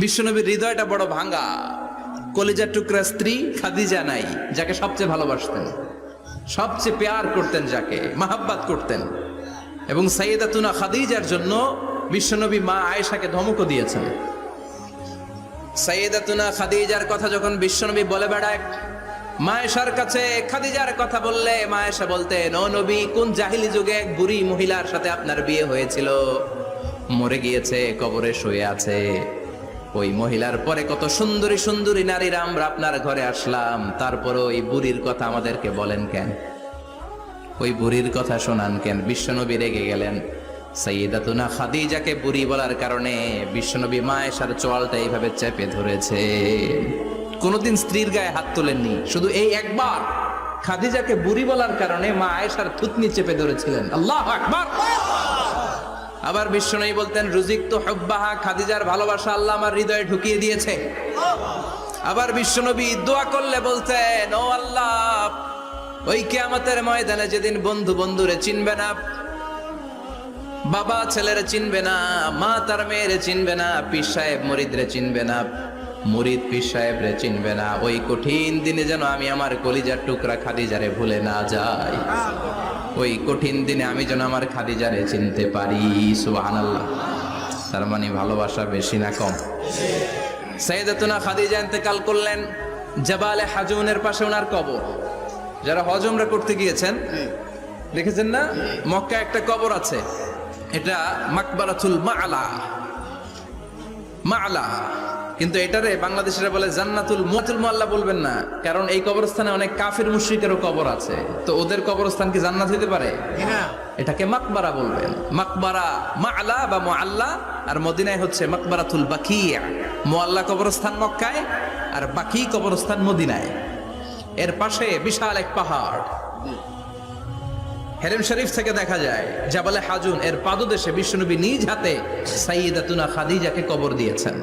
বিশ্বনবীর হৃদয়টা বড় ভাঙা কলিজার টুকরা স্ত্রী খাদিজা নাই, যাকে সবচেয়ে ভালোবাসতেন। সবচেয়ে পেয়ার করতেন যাকে, মাহাব্বাত করতেন। এবং সাইয়েদাতুনা খাদিজার জন্য বিশ্বনবী মা আয়েশাকে ধমকও দিয়েছেন। সাইয়েদাতুনা খাদিজার কথা যখন বিশ্বনবী বলে বেড়ায় মায়েশার কাছে খাদিজার কথা বললে মায়েশা বলতেন, ও নবী, কোন জাহিলি যুগে এক বুড়ি মহিলার সাথে আপনার বিয়ে হয়েছিল? মরে গিয়েছে, কবরে শুয়ে আছে। ওই মহিলার পরে কত সুন্দরী সুন্দরী নারীরা আমরা আপনার ঘরে আসলাম। তারপরে ওই বুড়ির কথা আমাদেরকে বলেন কেন? ওই বুড়ির কথা শোনান কেন? বিশ্বনবী রেগে গেলেন। সৈয়দাতুনা খাদিজাকে বুড়ি বলার কারণে বিশ্বনবী মায়েশার চোয়ালটা এইভাবে চেপে ধরেছে। কোনোদিন স্ত্রীর গায়ে হাত তোলেননি, শুধু এই একবার। খাদিজাকে বুড়ি বলার কারণে মা আয়েশার থুতনি চেপে ধরেছিলেন। আল্লাহ আকবার! আবার বিশ্বনবী বলতেন, রুজিক তো হব্বাহা, খাদিজার ভালোবাসা আল্লাহ আমার হৃদয়ে ঢুকিয়ে দিয়েছে। আবার বিশ্বনবী দোয়া করলে বলতেন, ও আল্লাহ, ওই কেয়ামতের ময়দানে যেদিন বন্ধু বন্ধুরে চিনবে না, বাবা ছেলেরে চিনবে না, মা তার মেয়েরে চিনবে না, পীর সাহেব মরিদরে চিনবে না, মুরিদ পীর সাহেবরে চিনবে না, ওই কঠিন দিনে যেন আমি আমার কলিজার টুকরা খাদিজারে ভুলে না যাই। ওই কঠিন দিনে আমি যেন আমার খাদিজারে চিনতে পারি, সুবহানাল্লাহ। তার মানে ভালোবাসা বেশি না কম। সাইদাতুনা খাদিজা ইন্তেকাল করলেন, জাবালে হাজুনের পাশে ওনার কবর। যারা হজমরা করতে গিয়েছেন, দেখেছেন না? মক্কা একটা কবর আছে, এটা মাকবারাতুল মাআলা মাআলা কিন্তু এটারে বাংলাদেশিরা বলে জান্নাতুল মুতুল মোয়াল্লা বলবেন না কারণ এই কবরস্থানে অনেক কাফের মুশরিকেরও কবর আছে। তো ওদের কবরস্থান কি জান্নাত হইতে পারে? এটাকে মাকবারা বলবেন। মাকবারা মাআলা বা মুআল্লা আর মদিনায় হচ্ছে মাকবারাতুল বাকিয়া মুআল্লা কবরস্থান মক্কায় আর বাকি কবরস্থান মদিনায়। এর পাশে বিশাল এক পাহাড়। হেরেম শরীফ থেকে দেখা যায় জাবালে হাজুন এর পাদদেশে বিষ্ণুনবী নিজ হাতে সাইয়দাতুনা খাদিজাকে কবর দিয়েছেন।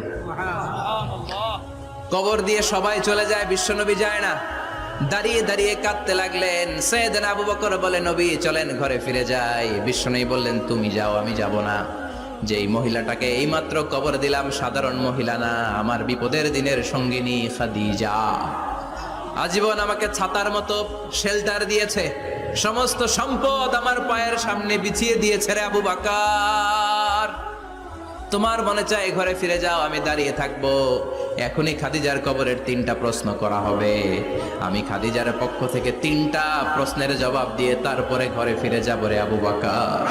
কবর দিয়ে সবাই চলে যায়, বিশ্বনবী যায় না। দাঁড়িয়ে দাঁড়িয়ে কাঁদতে লাগলেন। সৈয়দনা আবু বকর বলে, নবী, চলেন, ঘরে ফিরে যাই। বিশ্বনবী বললেন, তুমি যাও, আমি যাব না। যেই মহিলাটাকে এইমাত্র কবর দিলাম, সাধারণ মহিলা না, আমার বিপদের দিনের সঙ্গিনী খাদিজা। আজীবন আমাকে ছাতার মতো শেল্টার দিয়েছে। সমস্ত সম্পদ আমার পায়ের সামনে বিছিয়ে দিয়েছে রে আবু বাকার। তোমার মনে চায় ঘরে ফিরে যাও আমি দাঁড়িয়ে থাকব। এখনই খাদিজার কবরের তিনটা প্রশ্ন করা হবে। আমি খাদিজার পক্ষ থেকে তিনটা প্রশ্নের জবাব দিয়ে তারপরে ঘরে ফিরে যাব রে আবু বাকার।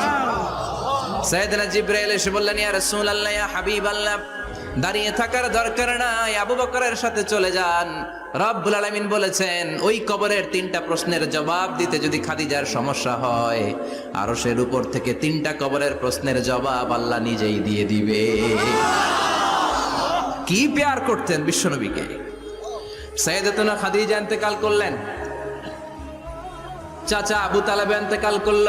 সৈয়দনা জিব্রাইল এসে বললেন ইয়া রাসূলুল্লাহ ইয়া হাবিবাল্লাহ। দাঁড়িয়ে থাকার দরকার নাই। আবু বকরের সাথে চলে যান। রব্বুল আলামিন বলেছেন, ওই কবরের তিনটা প্রশ্নের জবাব দিতে যদি খাদিজার সমস্যা হয়, আরশের উপর থেকে তিনটা কবরের প্রশ্নের জবাব আল্লাহ নিজেই দিয়ে দিবে। কি পেয়ার করতেন বিশ্বনবীকে? সৈয়দাতুনা খাদিজা ইন্তেকাল করলেন। চাচা আবু তালেব ইন্তেকাল করল।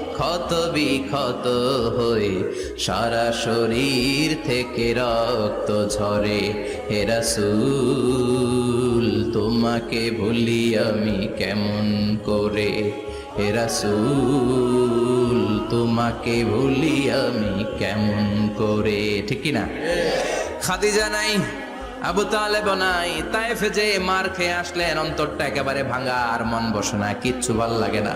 ক্ষত বিক্ষত হয়ে সারা শরীর থেকে রক্ত ঝরে। হেরাসুল তোমাকে ভুলি আমি কেমন করে? হেরাসুল তোমাকে ভুলি আমি কেমন করে? ঠিক না খাদিজা নাই, আবু তালেব নাই তাইফে যে মার খেয়ে আসলেন, অন্তরটা একেবারে ভাঙা আর মন বসে না, কিচ্ছু ভালো লাগে না।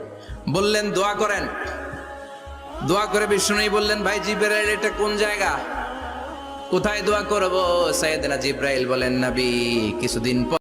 বললেন, দোয়া করেন। দোয়া করে বিশ্বনবী বললেন, ভাই জিব্রাইল, এটা কোন জায়গা? কোথায় দোয়া করব? সাইয়েদনা জিব্রাইল বলেন, নবী, কিছুদিন পর।